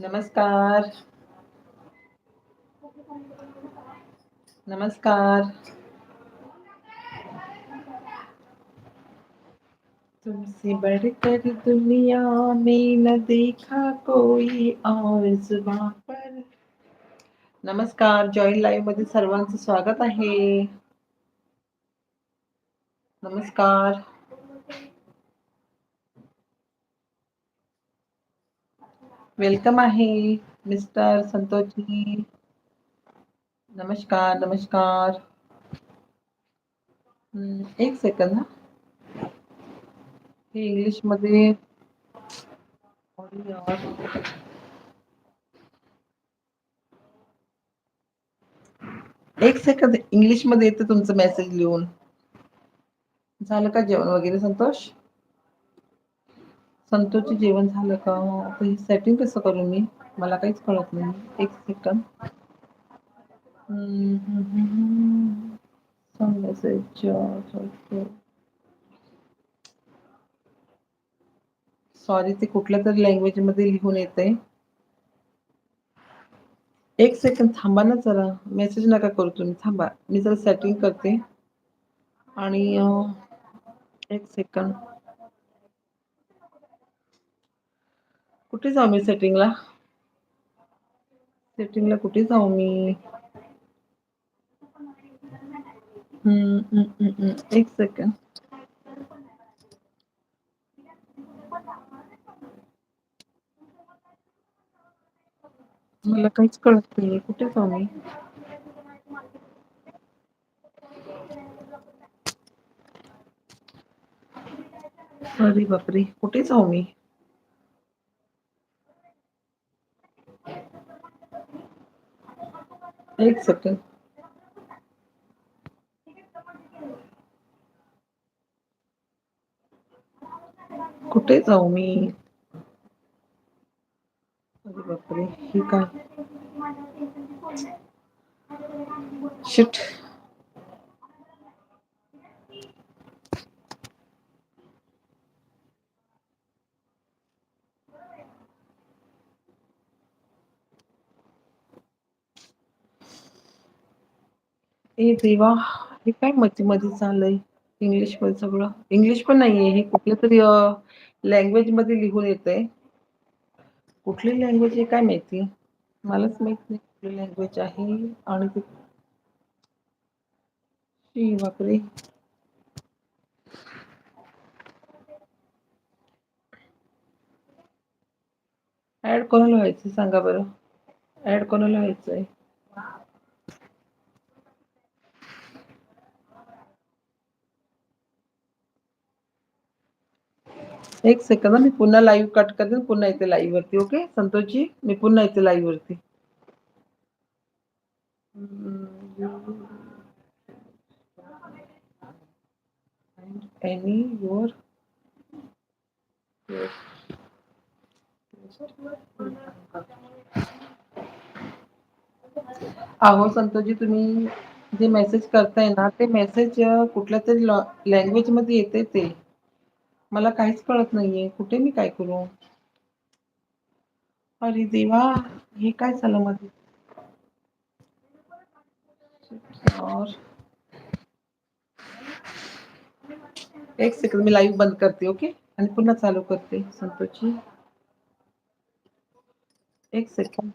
नमस्कार। नमस्कार। तुमसे बडकर दुनिया में न देखा कोई और जुबां पर। नमस्कार जॉईन लाईव्ह मध्ये सर्वांचं स्वागत आहे. नमस्कार। वेलकम आहे मिस्टर संतोषजी. नमस्कार नमस्कार. हम्म, एक सेकंद हा. हे इंग्लिश मध्ये एक सेकंद इंग्लिश मध्ये येतं तुमचं मेसेज लिहून. झालं का जेवण वगैरे संतोष? संतोषचे जेवण झालं का? आता हे सेटिंग कसं करू मी? मला काहीच कळत नाही. एक सेकंद सॉरी. ते कुठल्या तरी लँग्वेजमध्ये लिहून येते एक सेकंड थांबा ना जरा. मेसेज नका करू तुम्ही. थांबा. मी जरा सेटिंग करते. आणि एक सेकंड कुठे जाऊ मी सेटिंगला सेटिंगला कुठे जाऊ मी? एक सेकंड मला काहीच कळत नाही कुठे जाऊ मी? अरे बापरे. कुठे जाऊ मी? एक सेकंड कुठे जाऊ मी? अरे बापरे हे काय? शिट ए देवा हे काय मध्ये मध्ये चाललंय इंग्लिशमध्ये सगळं. इंग्लिश पण नाहीये हे कुठल्या तरी लँग्वेजमध्ये लिहून येतंय. कुठली लँग्वेज आहे काय माहिती? मलाच माहीत नाही कुठली लँग्वेज आहे. आणि ती बापरे. ऍड कोणाला व्हायचं सांगा बरं. ऍड कोणाला व्हायचंय? एक सेकंद मी पुन्हा लाईव्ह कट करते आणि पुन्हा येते लाईव्ह वरती ओके संतोषजी मी पुन्हा येते लाईव्ह वरती एनी युअर अहो संतोषजी तुम्ही जे मेसेज करताय ना, ते मेसेज कुठल्या तरी लँग्वेज मध्ये येते ते. मला काहीच कळत नाहीये. कुठे मी काय करू? अरे देवा, हे काय झालं मध्ये? एक सेकंड मी लाईव्ह बंद करते ओके आणि पुन्हा चालू करते संतोषजी एक सेकंड